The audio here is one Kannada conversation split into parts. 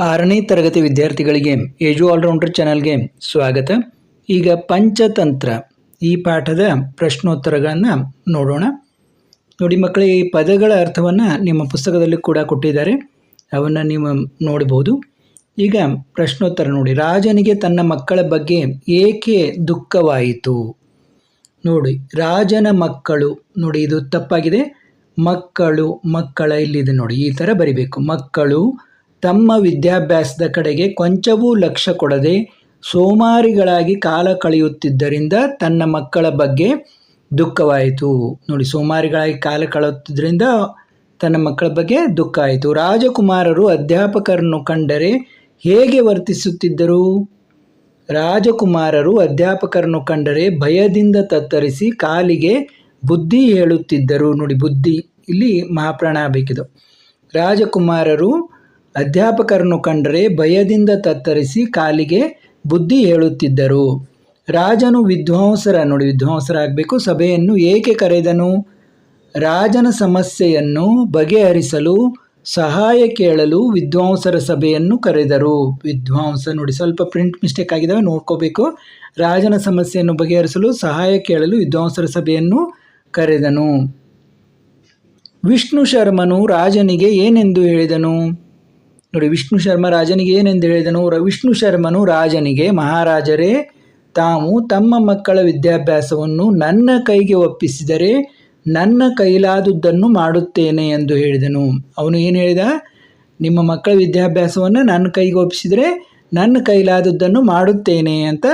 ಆರನೇ ತರಗತಿ ವಿದ್ಯಾರ್ಥಿಗಳಿಗೆ ಏಜು ಆಲ್ರೌಂಡರ್ ಚಾನಲ್ಗೆ ಸ್ವಾಗತ. ಈಗ ಪಂಚತಂತ್ರ. ಈ ಪಾಠದ ಪ್ರಶ್ನೋತ್ತರಗಳನ್ನು ನೋಡೋಣ. ನೋಡಿ ಮಕ್ಕಳೇ, ಈ ಪದಗಳ ಅರ್ಥವನ್ನು ನಿಮ್ಮ ಪುಸ್ತಕದಲ್ಲಿ ಕೂಡ ಕೊಟ್ಟಿದ್ದಾರೆ. ಅವನ್ನು ನೀವು ನೋಡಬಹುದು ಈಗ ಪ್ರಶ್ನೋತ್ತರ ನೋಡಿ. ರಾಜನಿಗೆ ತನ್ನ ಮಕ್ಕಳ ಬಗ್ಗೆ ಏಕೆ ದುಃಖವಾಯಿತು? ನೋಡಿ, ರಾಜನ ಮಕ್ಕಳು, ನೋಡಿ ಇದು ತಪ್ಪಾಗಿದೆ. ಮಕ್ಕಳು ಮಕ್ಕಳ ಇಲ್ಲಿದೆ ನೋಡಿ. ಈ ಥರ ಬರಿಬೇಕು. ಮಕ್ಕಳು ತಮ್ಮ ವಿದ್ಯಾಭ್ಯಾಸದ ಕಡೆಗೆ ಕೊಂಚವೂ ಲಕ್ಷ್ಯ ಕೊಡದೆ ಸೋಮಾರಿಗಳಾಗಿ ಕಾಲ ಕಳೆಯುತ್ತಿದ್ದರಿಂದ ತನ್ನ ಮಕ್ಕಳ ಬಗ್ಗೆ ದುಃಖವಾಯಿತು. ನೋಡಿ, ಸೋಮಾರಿಗಳಾಗಿ ಕಾಲ ಕಳೆಯುತ್ತಿದ್ದರಿಂದ ತನ್ನ ಮಕ್ಕಳ ಬಗ್ಗೆ ದುಃಖ ಆಯಿತು ರಾಜಕುಮಾರರು ಅಧ್ಯಾಪಕರನ್ನು ಕಂಡರೆ ಹೇಗೆ ವರ್ತಿಸುತ್ತಿದ್ದರು? ರಾಜಕುಮಾರರು ಅಧ್ಯಾಪಕರನ್ನು ಕಂಡರೆ ಭಯದಿಂದ ತತ್ತರಿಸಿ ಕಾಲಿಗೆ ಬುದ್ಧಿ ಹೇಳುತ್ತಿದ್ದರು. ನೋಡಿ, ಬುದ್ಧಿ, ಇಲ್ಲಿ ಮಹಾಪ್ರಾಣ ಬೇಕಿದು. ರಾಜಕುಮಾರರು ಅಧ್ಯಾಪಕರನ್ನು ಕಂಡರೆ ಭಯದಿಂದ ತತ್ತರಿಸಿ ಕಾಲಿಗೆ ಬುದ್ಧಿ ಹೇಳುತ್ತಿದ್ದರು. ರಾಜನು ವಿದ್ವಾಂಸರ ನೋಡಿ, ವಿದ್ವಾಂಸರಾಗಬೇಕು, ಸಭೆಯನ್ನು ಏಕೆ ಕರೆದನು? ರಾಜನ ಸಮಸ್ಯೆಯನ್ನು ಬಗೆಹರಿಸಲು, ಸಹಾಯ ಕೇಳಲು ವಿದ್ವಾಂಸರ ಸಭೆಯನ್ನು ಕರೆದರು. ವಿದ್ವಾಂಸ ನೋಡಿ, ಸ್ವಲ್ಪ ಪ್ರಿಂಟ್ ಮಿಸ್ಟೇಕ್ ಆಗಿದ್ದಾವೆ, ನೋಡ್ಕೋಬೇಕು. ರಾಜನ ಸಮಸ್ಯೆಯನ್ನು ಬಗೆಹರಿಸಲು, ಸಹಾಯ ಕೇಳಲು ವಿದ್ವಾಂಸರ ಸಭೆಯನ್ನು ಕರೆದನು. ವಿಷ್ಣು ಶರ್ಮನು ರಾಜನಿಗೆ ಏನೆಂದು ಹೇಳಿದನು? ನೋಡಿ, ವಿಷ್ಣು ಶರ್ಮ ರಾಜನಿಗೆ ಏನೆಂದು ಹೇಳಿದನು? ವಿಷ್ಣು ಶರ್ಮನು ರಾಜನಿಗೆ, ಮಹಾರಾಜರೇ, ತಾವು ತಮ್ಮ ಮಕ್ಕಳ ವಿದ್ಯಾಭ್ಯಾಸವನ್ನು ನನ್ನ ಕೈಗೆ ಒಪ್ಪಿಸಿದರೆ ನನ್ನ ಕೈಲಾದುದನ್ನು ಮಾಡುತ್ತೇನೆ ಎಂದು ಹೇಳಿದನು. ಅವನು ಏನು ಹೇಳಿದ? ನಿಮ್ಮ ಮಕ್ಕಳ ವಿದ್ಯಾಭ್ಯಾಸವನ್ನು ನನ್ನ ಕೈಗೆ ಒಪ್ಪಿಸಿದರೆ ನನ್ನ ಕೈಲಾದದ್ದನ್ನು ಮಾಡುತ್ತೇನೆ ಅಂತ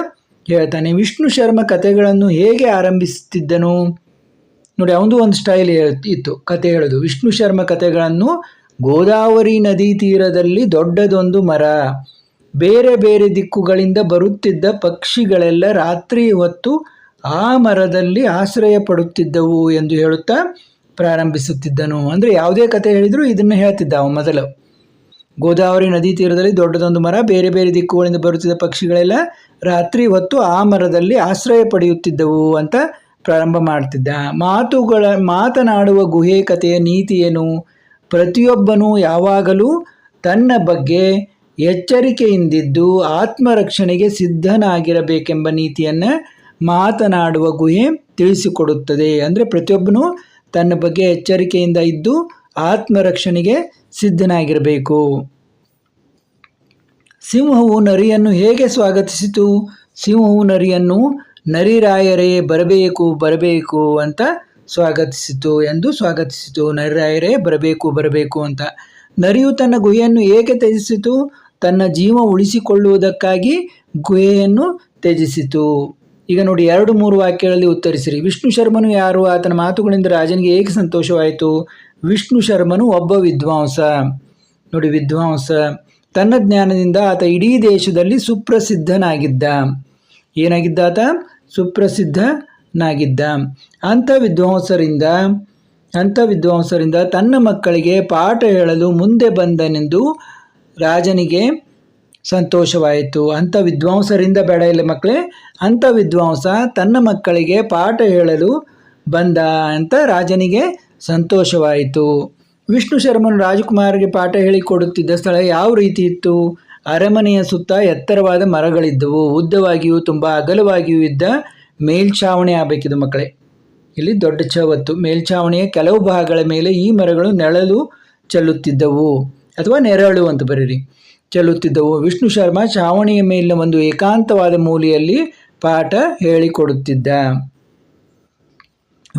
ಹೇಳ್ತಾನೆ. ವಿಷ್ಣು ಶರ್ಮ ಕಥೆಗಳನ್ನು ಹೇಗೆ ಆರಂಭಿಸುತ್ತಿದ್ದನು? ನೋಡಿ ಅವನು ಒಂದು ಸ್ಟೈಲ್ ಇತ್ತು ಕತೆ ಹೇಳೋದು. ವಿಷ್ಣು ಶರ್ಮ ಕಥೆಗಳನ್ನು ಗೋದಾವರಿ ನದಿ ತೀರದಲ್ಲಿ ದೊಡ್ಡದೊಂದು ಮರ. ಬೇರೆ ಬೇರೆ ದಿಕ್ಕುಗಳಿಂದ ಬರುತ್ತಿದ್ದ ಪಕ್ಷಿಗಳೆಲ್ಲ ರಾತ್ರಿ ಹೊತ್ತು ಆ ಮರದಲ್ಲಿ ಆಶ್ರಯ ಪಡುತ್ತಿದ್ದವು ಎಂದು ಹೇಳುತ್ತಾ ಪ್ರಾರಂಭಿಸುತ್ತಿದ್ದನು. ಅಂದರೆ ಯಾವುದೇ ಕತೆ ಹೇಳಿದರೂ ಇದನ್ನು ಹೇಳ್ತಿದ್ದ ಅವ ಮೊದಲು. ಗೋದಾವರಿ ನದಿ ತೀರದಲ್ಲಿ ದೊಡ್ಡದೊಂದು ಮರ, ಬೇರೆ ಬೇರೆ ದಿಕ್ಕುಗಳಿಂದ ಬರುತ್ತಿದ್ದ ಪಕ್ಷಿಗಳೆಲ್ಲ ರಾತ್ರಿ ಹೊತ್ತು ಆ ಮರದಲ್ಲಿ ಆಶ್ರಯ ಪಡೆಯುತ್ತಿದ್ದವು ಅಂತ ಪ್ರಾರಂಭ ಮಾಡ್ತಿದ್ದ. ಮಾತುಗಳ, ಮಾತನಾಡುವ ಗುಹೆ ಕಥೆಯ ನೀತಿ ಏನು? ಪ್ರತಿಯೊಬ್ಬನೂ ಯಾವಾಗಲೂ ತನ್ನ ಬಗ್ಗೆ ಎಚ್ಚರಿಕೆಯಿಂದಿದ್ದು ಆತ್ಮರಕ್ಷಣೆಗೆ ಸಿದ್ಧನಾಗಿರಬೇಕೆಂಬ ನೀತಿಯನ್ನು ಮಾತನಾಡುವ ಗುಹೆ ತಿಳಿಸಿಕೊಡುತ್ತದೆ. ಅಂದರೆ ಪ್ರತಿಯೊಬ್ಬನೂ ತನ್ನ ಬಗ್ಗೆ ಎಚ್ಚರಿಕೆಯಿಂದ ಇದ್ದು ಆತ್ಮರಕ್ಷಣೆಗೆ ಸಿದ್ಧನಾಗಿರಬೇಕು. ಸಿಂಹವು ನರಿಯನ್ನು ಹೇಗೆ ಸ್ವಾಗತಿಸಿತು? ಸಿಂಹವು ನರಿಯನ್ನು ನರಿರಾಯರೇ ಬರಬೇಕು ಬರಬೇಕು ಅಂತ ಸ್ವಾಗತಿಸಿತು ಎಂದು ಸ್ವಾಗತಿಸಿತು. ನರಿರಾಯರೇ, ಬರಬೇಕು ಬರಬೇಕು ಅಂತ. ನರಿಯು ತನ್ನ ಗುಹೆಯನ್ನು ಏಕೆ ತ್ಯಜಿಸಿತು? ತನ್ನ ಜೀವ ಉಳಿಸಿಕೊಳ್ಳುವುದಕ್ಕಾಗಿ ಗುಹೆಯನ್ನು ತ್ಯಜಿಸಿತು. ಈಗ ನೋಡಿ, ಎರಡು ಮೂರು ವಾಕ್ಯಗಳಲ್ಲಿ ಉತ್ತರಿಸಿರಿ. ವಿಷ್ಣು ಶರ್ಮನು ಯಾರು? ಆತನ ಮಾತುಗಳಿಂದ ರಾಜನಿಗೆ ಏಕೆ ಸಂತೋಷವಾಯಿತು? ವಿಷ್ಣು ಶರ್ಮನು ಒಬ್ಬ ವಿದ್ವಾಂಸ. ನೋಡಿ, ವಿದ್ವಾಂಸ. ತನ್ನ ಜ್ಞಾನದಿಂದ ಆತ ಇಡೀ ದೇಶದಲ್ಲಿ ಸುಪ್ರಸಿದ್ಧನಾಗಿದ್ದ. ಏನಾಗಿದ್ದ ಆತ? ಸುಪ್ರಸಿದ್ಧನಾಗಿದ್ದ ಅಂಥ ವಿದ್ವಾಂಸರಿಂದ ಅಂಥ ವಿದ್ವಾಂಸರಿಂದ ತನ್ನ ಮಕ್ಕಳಿಗೆ ಪಾಠ ಹೇಳಲು ಮುಂದೆ ಬಂದನೆಂದು ರಾಜನಿಗೆ ಸಂತೋಷವಾಯಿತು. ಅಂಥ ವಿದ್ವಾಂಸರಿಂದ ಬೇಡ ಇಲ್ಲ ಮಕ್ಕಳೇ, ಅಂಥ ವಿದ್ವಾಂಸ ತನ್ನ ಮಕ್ಕಳಿಗೆ ಪಾಠ ಹೇಳಲು ಬಂದ ಅಂತ ರಾಜನಿಗೆ ಸಂತೋಷವಾಯಿತು. ವಿಷ್ಣು ಶರ್ಮನು ರಾಜಕುಮಾರಿಗೆ ಪಾಠ ಹೇಳಿಕೊಡುತ್ತಿದ್ದ ಸ್ಥಳ ಯಾವ ರೀತಿ ಇತ್ತು? ಅರಮನೆಯ ಸುತ್ತ ಎತ್ತರವಾದ ಮರಗಳಿದ್ದವು. ಉದ್ದವಾಗಿಯೂ ತುಂಬ ಅಗಲವಾಗಿಯೂ ಇದ್ದ ಮೇಲ್ಛಾವಣಿ ಆಗಬೇಕಿದು ಮಕ್ಕಳೇ. ಇಲ್ಲಿ ದೊಡ್ಡ ಚವತ್ತು ಮೇಲ್ಛಾವಣಿಯ ಕೆಲವು ಭಾಗಗಳ ಮೇಲೆ ಈ ಮರಗಳು ನೆಳಲು ಚೆಲ್ಲುತ್ತಿದ್ದವು. ಅಥವಾ ನೆರಳು ಅಂತ ಬರೀರಿ. ಚೆಲ್ಲುತ್ತಿದ್ದವು. ವಿಷ್ಣು ಶರ್ಮ ಛಾವಣಿಯ ಮೇಲಿನ ಒಂದು ಏಕಾಂತವಾದ ಮೂಲೆಯಲ್ಲಿ ಪಾಠ ಹೇಳಿಕೊಡುತ್ತಿದ್ದ.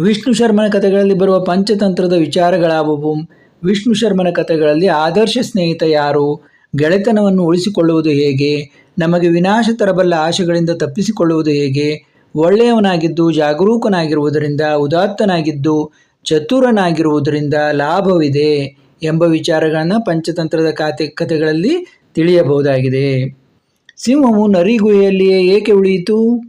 ವಿಷ್ಣು ಶರ್ಮನ ಕಥೆಗಳಲ್ಲಿ ಬರುವ ಪಂಚತಂತ್ರದ ವಿಚಾರಗಳಾವುವು? ವಿಷ್ಣು ಶರ್ಮನ ಕಥೆಗಳಲ್ಲಿ ಆದರ್ಶ ಸ್ನೇಹಿತ ಯಾರು? ಗೆಳೆತನವನ್ನು ಉಳಿಸಿಕೊಳ್ಳುವುದು ಹೇಗೆ? ನಮಗೆ ವಿನಾಶ ತರಬಲ್ಲ ಆಶೆಗಳಿಂದ ತಪ್ಪಿಸಿಕೊಳ್ಳುವುದು ಹೇಗೆ? ಒಳ್ಳೆಯವನಾಗಿದ್ದು, ಜಾಗರೂಕನಾಗಿರುವುದರಿಂದ, ಉದಾತ್ತನಾಗಿದ್ದು, ಚತುರನಾಗಿರುವುದರಿಂದ ಲಾಭವಿದೆ ಎಂಬ ವಿಚಾರಗಳನ್ನು ಪಂಚತಂತ್ರದ ಕಾತೆ ಕಥೆಗಳಲ್ಲಿ ತಿಳಿಯಬಹುದಾಗಿದೆ. ಸಿಂಹವು ನರಿ ಗುಹೆಯಲ್ಲಿಯೇ ಏಕೆ ಉಳಿಯಿತು?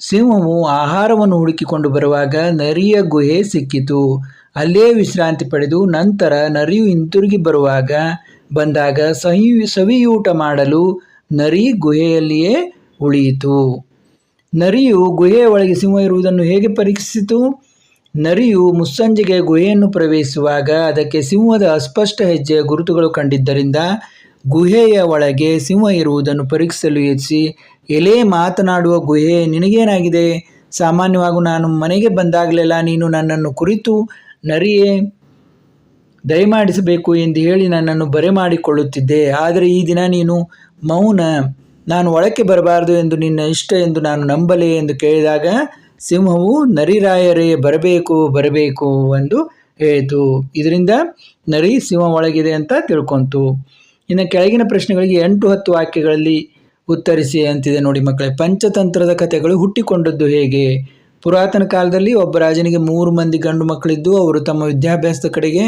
ಸಿಂಹವು ಆಹಾರವನ್ನು ಹುಡುಕಿಕೊಂಡು ಬರುವಾಗ ನರಿಯ ಗುಹೆ ಸಿಕ್ಕಿತು. ಅಲ್ಲೇ ವಿಶ್ರಾಂತಿ ಪಡೆದು ನಂತರ ನರಿಯು ಹಿಂತಿರುಗಿ ಬರುವಾಗ ಬಂದಾಗ ಸಹಿ ಸವಿಯೂಟ ಮಾಡಲು ನರಿ ಗುಹೆಯಲ್ಲಿಯೇ ಉಳಿಯಿತು. ನರಿಯು ಗುಹೆಯ ಒಳಗೆ ಸಿಂಹ ಇರುವುದನ್ನು ಹೇಗೆ ಪರೀಕ್ಷಿಸಿತು? ನರಿಯು ಮುಸ್ಸಂಜೆಗೆ ಗುಹೆಯನ್ನು ಪ್ರವೇಶಿಸುವಾಗ ಅದಕ್ಕೆ ಸಿಂಹದ ಅಸ್ಪಷ್ಟ ಹೆಜ್ಜೆಯ ಗುರುತುಗಳು ಕಂಡಿದ್ದರಿಂದ ಗುಹೆಯ ಒಳಗೆ ಸಿಂಹ ಇರುವುದನ್ನು ಪರೀಕ್ಷಿಸಲು ಯತ್ನಿಸಿ ಎಲೆ, ಮಾತನಾಡುವ ಗುಹೆ, ನಿನಗೇನಾಗಿದೆ? ಸಾಮಾನ್ಯವಾಗಿ ನಾನು ಮನೆಗೆ ಬಂದಾಗಲೆಲ್ಲ ನೀನು ನನ್ನನ್ನು ಕುರಿತು ನರಿಯೇ, ದಯಮಾಡಿಸಬೇಕು ಎಂದು ಹೇಳಿ ನನ್ನನ್ನು ಬರೆ ಮಾಡಿಕೊಳ್ಳುತ್ತಿದ್ದೆ ಆದರೆ ಈ ದಿನ ನೀನು ಮೌನ ನಾನು ಒಳಕ್ಕೆ ಬರಬಾರದು ಎಂದು ನಿನ್ನ ಇಷ್ಟ ಎಂದು ನಾನು ನಂಬಲೇ ಎಂದು ಕೇಳಿದಾಗ, ಸಿಂಹವು, ನರಿರಾಯರೇ, ಬರಬೇಕು ಬರಬೇಕು ಎಂದು ಹೇಳಿತು. ಇದರಿಂದ ನರಿ ಸಿಂಹ ಒಳಗಿದೆ ಅಂತ ತಿಳ್ಕೊಂತು. ಇನ್ನು ಕೆಳಗಿನ ಪ್ರಶ್ನೆಗಳಿಗೆ ಎಂಟು ಹತ್ತು ವಾಕ್ಯಗಳಲ್ಲಿ ಉತ್ತರಿಸಿ ಅಂತಿದೆ ನೋಡಿ ಮಕ್ಕಳೇ. ಪಂಚತಂತ್ರದ ಕಥೆಗಳು ಹುಟ್ಟಿಕೊಂಡದ್ದು ಹೇಗೆ? ಪುರಾತನ ಕಾಲದಲ್ಲಿ ಒಬ್ಬ ರಾಜನಿಗೆ ಮೂರು ಮಂದಿ ಗಂಡು ಮಕ್ಕಳಿದ್ದು, ಅವರು ತಮ್ಮ ವಿದ್ಯಾಭ್ಯಾಸದ ಕಡೆಗೆ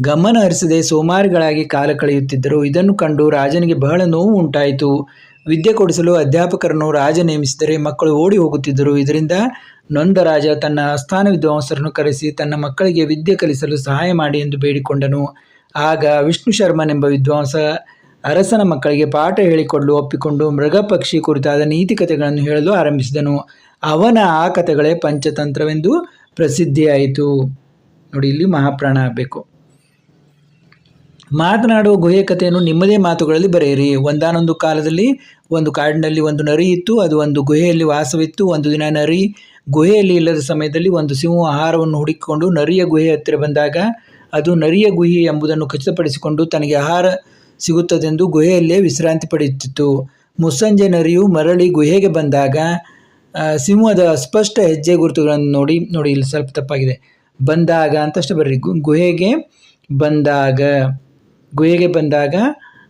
ಗಮನ ಹರಿಸದೆ ಸೋಮಾರಿಗಳಾಗಿ ಕಾಲ ಕಳೆಯುತ್ತಿದ್ದರು. ಇದನ್ನು ಕಂಡು ರಾಜನಿಗೆ ಬಹಳ ನೋವು ಉಂಟಾಯಿತು. ವಿದ್ಯೆ ಕೊಡಿಸಲು ಅಧ್ಯಾಪಕರನ್ನು ರಾಜ ನೇಮಿಸಿದರೆ ಮಕ್ಕಳು ಓಡಿ ಹೋಗುತ್ತಿದ್ದರು. ಇದರಿಂದ ನೊಂದ ರಾಜ ತನ್ನ ಆಸ್ಥಾನ ವಿದ್ವಾಂಸರನ್ನು ಕರೆಸಿ ತನ್ನ ಮಕ್ಕಳಿಗೆ ವಿದ್ಯೆ ಕಲಿಸಲು ಸಹಾಯ ಮಾಡಿ ಎಂದು ಬೇಡಿಕೊಂಡನು. ಆಗ ವಿಷ್ಣು ಶರ್ಮನೆಂಬ ವಿದ್ವಾಂಸ ಅರಸನ ಮಕ್ಕಳಿಗೆ ಪಾಠ ಹೇಳಿಕೊಡಲು ಒಪ್ಪಿಕೊಂಡು ಮೃಗ ಪಕ್ಷಿ ಕುರಿತಾದ ನೀತಿ ಕಥೆಗಳನ್ನು ಹೇಳಲು ಆರಂಭಿಸಿದನು. ಅವನ ಆ ಕಥೆಗಳೇ ಪಂಚತಂತ್ರವೆಂದು ಪ್ರಸಿದ್ಧಿಯಾಯಿತು. ನೋಡಿ, ಇಲ್ಲಿ ಮಹಾಪ್ರಾಣ ಆಗಬೇಕು. ಮಾತನಾಡುವ ಗುಹೆ ಕಥೆಯನ್ನು ನಿಮ್ಮದೇ ಮಾತುಗಳಲ್ಲಿ ಬರೆಯಿರಿ. ಒಂದಾನೊಂದು ಕಾಲದಲ್ಲಿ ಒಂದು ಕಾಡಿನಲ್ಲಿ ಒಂದು ನರಿ ಇತ್ತು, ಅದು ಒಂದು ಗುಹೆಯಲ್ಲಿ ವಾಸವಿತ್ತು. ಒಂದು ದಿನ ನರಿ ಗುಹೆಯಲ್ಲಿ ಇಲ್ಲದ ಸಮಯದಲ್ಲಿ ಒಂದು ಸಿಂಹ ಆಹಾರವನ್ನು ಹುಡುಕಿಕೊಂಡು ನರಿಯ ಗುಹೆ ಹತ್ತಿರ ಬಂದಾಗ, ಅದು ನರಿಯ ಗುಹೆ ಎಂಬುದನ್ನು ಖಚಿತಪಡಿಸಿಕೊಂಡು ತನಗೆ ಆಹಾರ ಸಿಗುತ್ತದೆಂದು ಗುಹೆಯಲ್ಲೇ ವಿಶ್ರಾಂತಿ ಪಡೆಯುತ್ತಿತ್ತು. ಮುಸ್ಸಂಜೆ ನರಿಯು ಮರಳಿ ಗುಹೆಗೆ ಬಂದಾಗ ಸಿಂಹದ ಅಸ್ಪಷ್ಟ ಹೆಜ್ಜೆ ಗುರುತುಗಳನ್ನು ನೋಡಿ ನೋಡಿ, ಇಲ್ಲಿ ಸ್ವಲ್ಪ ತಪ್ಪಾಗಿದೆ. ಬಂದಾಗ, ಅಂತಷ್ಟು ಬರ್ರಿ ಗುಹೆಗೆ ಬಂದಾಗ ಗುಹೆಗೆ ಬಂದಾಗ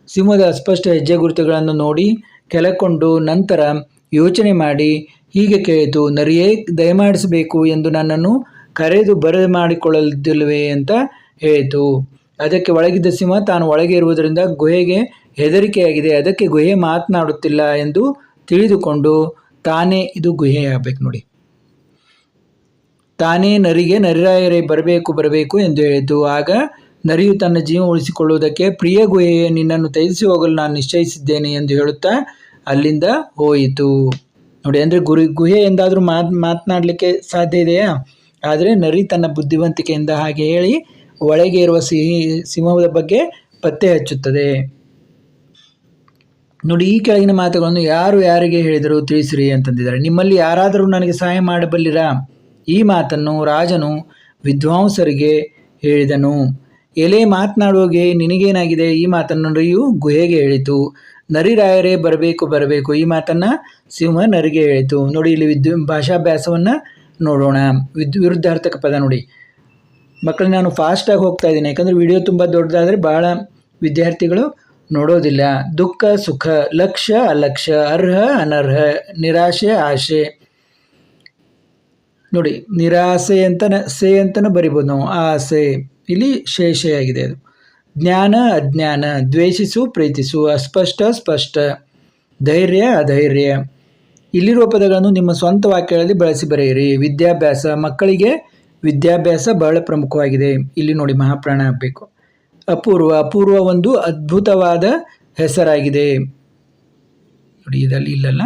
ಸಿಂಹದ ಅಸ್ಪಷ್ಟ ಹೆಜ್ಜೆ ಗುರುತುಗಳನ್ನು ನೋಡಿ ಕೆಳಕೊಂಡು ನಂತರ ಯೋಚನೆ ಮಾಡಿ, ಹೀಗೆ ಕೇಳಿತು, ನರಿಯೇ, ದಯಮಾಡಿಸಬೇಕು ಎಂದು ನನ್ನನ್ನು ಕರೆದು ಬರ ಮಾಡಿಕೊಳ್ಳದಿಲ್ಲವೇ ಅಂತ ಹೇಳಿತು. ಅದಕ್ಕೆ ಒಳಗಿದ್ದ ಸಿಂಹ ತಾನು ಒಳಗೆ ಇರುವುದರಿಂದ ಗುಹೆಗೆ ಹೆದರಿಕೆಯಾಗಿದೆ. ಅದಕ್ಕೆ ಗುಹೆ ಮಾತನಾಡುತ್ತಿಲ್ಲ ಎಂದು ತಿಳಿದುಕೊಂಡು, ತಾನೇ ಇದು ಗುಹೆ ಆಗಬೇಕು ನೋಡಿ. ತಾನೇ ನರಿಗೆ ನರಿರಾಯರೇ ಬರಬೇಕು ಬರಬೇಕು ಎಂದು ಹೇಳಿತು. ಆಗ ನರಿಯು ತನ್ನ ಜೀವ ಉಳಿಸಿಕೊಳ್ಳುವುದಕ್ಕೆ, ಪ್ರಿಯ ಗುಹೆಯೇ, ನಿನ್ನನ್ನು ತ್ಯಜಿಸಿ ಹೋಗಲು ನಾನು ನಿಶ್ಚಯಿಸಿದ್ದೇನೆ ಎಂದು ಹೇಳುತ್ತಾ ಅಲ್ಲಿಂದ ಹೋಯಿತು. ನೋಡಿ, ಅಂದರೆ ಗುರಿ, ಗುಹೆ ಎಂದಾದರೂ ಮಾತ್, ಮಾತನಾಡಲಿಕ್ಕೆ ಸಾಧ್ಯ ಇದೆಯಾ? ಆದರೆ ನರಿ ತನ್ನ ಬುದ್ಧಿವಂತಿಕೆಯಿಂದ ಹಾಗೆ ಹೇಳಿ ಒಳಗೆ ಇರುವ ಸಿಹಿ, ಸಿಂಹದ ಬಗ್ಗೆ ಪತ್ತೆ ಹಚ್ಚುತ್ತದೆ. ನೋಡಿ, ಈ ಕೆಳಗಿನ ಮಾತುಗಳನ್ನು ಯಾರು ಯಾರಿಗೆ ಹೇಳಿದರು ತಿಳಿಸಿರಿ ಅಂತಂದಿದ್ದಾರೆ. ನಿಮ್ಮಲ್ಲಿ ಯಾರಾದರೂ ನನಗೆ ಸಹಾಯ ಮಾಡಬಲ್ಲಿರಾ? ಈ ಮಾತನ್ನು ರಾಜನು, ವಿದ್ವಾಂಸರಿಗೆ ಹೇಳಿದನು. ಎಲೆ ಮಾತನಾಡುವಾಗೆ ನಿನಗೇನಾಗಿದೆ? ಈ ಮಾತನ್ನು ನರಿಯು ಗುಹೆಗೆ ಹೇಳಿತು. ನರಿರಾಯರೇ ಬರಬೇಕು ಬರಬೇಕು. ಈ ಮಾತನ್ನು ಸಿಂಹ ನರಿಗೆ ಹೇಳಿತು. ನೋಡಿ, ಇಲ್ಲಿ ವಿದ್ಯು, ಭಾಷಾಭ್ಯಾಸವನ್ನು ನೋಡೋಣ. ವಿದ್ ವಿರುದ್ಧಾರ್ಥಕ ಪದ ನೋಡಿ. ಮಕ್ಕಳು, ನಾನು ಫಾಸ್ಟಾಗಿ ಹೋಗ್ತಾ ಇದ್ದೀನಿ. ಯಾಕಂದರೆ ವಿಡಿಯೋ ತುಂಬ ದೊಡ್ಡದಾದರೆ ಭಾಳ ವಿದ್ಯಾರ್ಥಿಗಳು ನೋಡೋದಿಲ್ಲ. ದುಃಖ, ಸುಖ, ಲಕ್ಷ ಅಲಕ್ಷ್ಯ ಅರ್ಹ, ಅನರ್ಹ, ನಿರಾಶೆ, ಆಶೆ. ನೋಡಿ, ನಿರಾಸೆ ಅಂತ ಸೆ ಅಂತಲೂ ಬರಿಬೋದು ನಾವು. ಆಸೆ. ಇಲ್ಲಿ ಶೇಷೆಯಾಗಿದೆ ಅದು. ಜ್ಞಾನ, ಅಜ್ಞಾನ, ದ್ವೇಷಿಸು, ಪ್ರೀತಿಸು, ಅಸ್ಪಷ್ಟ, ಸ್ಪಷ್ಟ, ಧೈರ್ಯ, ಅಧೈರ್ಯ. ಇಲ್ಲಿರುವ ಪದಗಳನ್ನು ನಿಮ್ಮ ಸ್ವಂತ ವಾಕ್ಯಗಳಲ್ಲಿ ಬಳಸಿ ಬರೆಯಿರಿ. ವಿದ್ಯಾಭ್ಯಾಸ, ಮಕ್ಕಳಿಗೆ ವಿದ್ಯಾಭ್ಯಾಸ ಬಹಳ ಪ್ರಮುಖವಾಗಿದೆ. ಇಲ್ಲಿ ನೋಡಿ ಮಹಾಪ್ರಾಣ ಆಗಬೇಕು. ಅಪೂರ್ವ ಅಪೂರ್ವ ಒಂದು ಅದ್ಭುತವಾದ ಹೆಸರಾಗಿದೆ. ನೋಡಿ, ಇದರಲ್ಲಿ ಇಲ್ಲಲ್ಲ.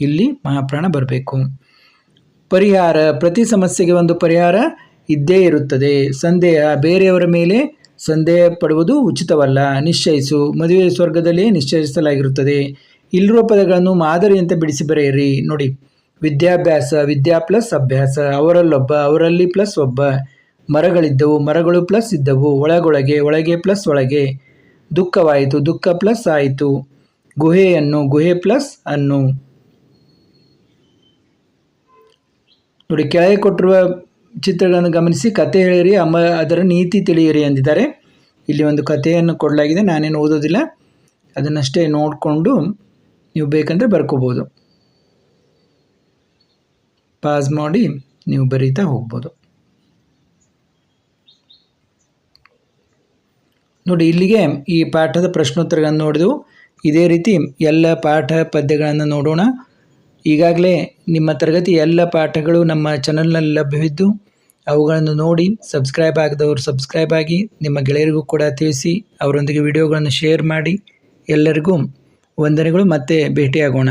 ಇಲ್ಲಿ ಮಹಾಪ್ರಾಣ ಬರಬೇಕು. ಪರಿಹಾರ, ಪ್ರತಿ ಸಮಸ್ಯೆಗೆ ಒಂದು ಪರಿಹಾರ ಇದ್ದೇ ಇರುತ್ತದೆ. ಸಂದೇಹ ಬೇರೆಯವರ ಮೇಲೆ ಸಂದೇಹ ಪಡುವುದು ಉಚಿತವಲ್ಲ. ನಿಶ್ಚಯಿಸು. ಮದುವೆ ಸ್ವರ್ಗದಲ್ಲಿ ನಿಶ್ಚಯಿಸಲಾಗಿರುತ್ತದೆ. ಇಲ್ಲಿರುವ ಪದಗಳನ್ನು ಮಾದರಿಯಂತೆ ಬಿಡಿಸಿ ಬರೆಯಿರಿ. ನೋಡಿ. ವಿದ್ಯಾಭ್ಯಾಸ, ವಿದ್ಯಾ ಪ್ಲಸ್ ಅಭ್ಯಾಸ. ಅವರಲ್ಲೊಬ್ಬ, ಅವರಲ್ಲಿ ಪ್ಲಸ್ ಒಬ್ಬ. ಮರಗಳಿದ್ದವು, ಮರಗಳು ಪ್ಲಸ್ ಇದ್ದವು. ಒಳಗೊಳಗೆ, ಒಳಗೆ ಪ್ಲಸ್ ಒಳಗೆ. ದುಃಖವಾಯಿತು, ದುಃಖ ಪ್ಲಸ್ ಆಯಿತು. ಗುಹೆಯನ್ನು, ಗುಹೆ ಪ್ಲಸ್ ಅನ್ನು. ನೋಡಿ, ಕೆಳಗೆ ಕೊಟ್ಟಿರುವ ಚಿತ್ರಗಳನ್ನು ಗಮನಿಸಿ, ಕತೆ ಹೇಳಿರಿ, ಅಮ್ಮ ಅದರ ನೀತಿ ತಿಳಿಯಿರಿ ಎಂದಿದ್ದಾರೆ. ಇಲ್ಲಿ ಒಂದು ಕಥೆಯನ್ನು ಕೊಡಲಾಗಿದೆ, ನಾನೇನು ಓದೋದಿಲ್ಲ. ಅದನ್ನಷ್ಟೇ ನೋಡಿಕೊಂಡು ನೀವು ಬೇಕಂದರೆ ಬರ್ಕೋಬೋದು. ಪಾಸ್ ಮಾಡಿ ನೀವು ಬರೀತಾ ಹೋಗ್ಬೋದು. ನೋಡಿ, ಇಲ್ಲಿಗೆ ಈ ಪಾಠದ ಪ್ರಶ್ನೋತ್ತರಗಳನ್ನು ನೋಡಿದೆವು. ಇದೇ ರೀತಿ ಎಲ್ಲ ಪಾಠ ಪದ್ಯಗಳನ್ನು ನೋಡೋಣ. ಈಗಾಗಲೇ ನಿಮ್ಮ ತರಗತಿ ಎಲ್ಲ ಪಾಠಗಳು ನಮ್ಮ ಚಾನಲ್ನಲ್ಲಿ ಲಭ್ಯವಿದ್ದು, ಅವುಗಳನ್ನು ನೋಡಿ ಸಬ್ಸ್ಕ್ರೈಬ್ ಆಗದವರು ಸಬ್ಸ್ಕ್ರೈಬ್ ಆಗಿ ನಿಮ್ಮ ಗೆಳೆಯರಿಗೂ ಕೂಡ ತಿಳಿಸಿ, ಅವರೊಂದಿಗೆ ವಿಡಿಯೋಗಳನ್ನು ಶೇರ್ ಮಾಡಿ. ಎಲ್ಲರಿಗೂ ವಂದನೆಗಳು, ಮತ್ತೆ ಭೇಟಿಯಾಗೋಣ.